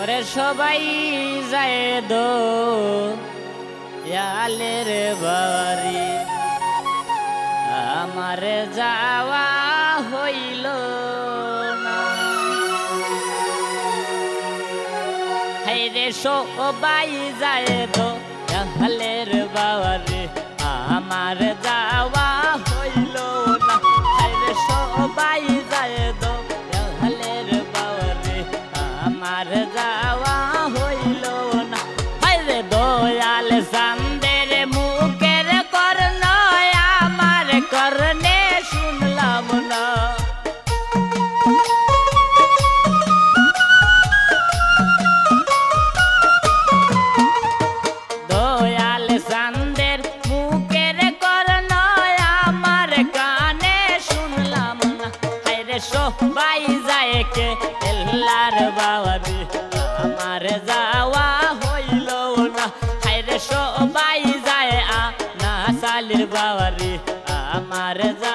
ওরে সবাই যায় দো ইয়ালের বাড়ি। আমার যাওয়া হইল রে সবাই যায় দো সবাই যায় কে এল্লার বাবাবি আমার যাওয়া হইল না। হাইরে সবাই যায় আ না সালির বাবারি আমার যা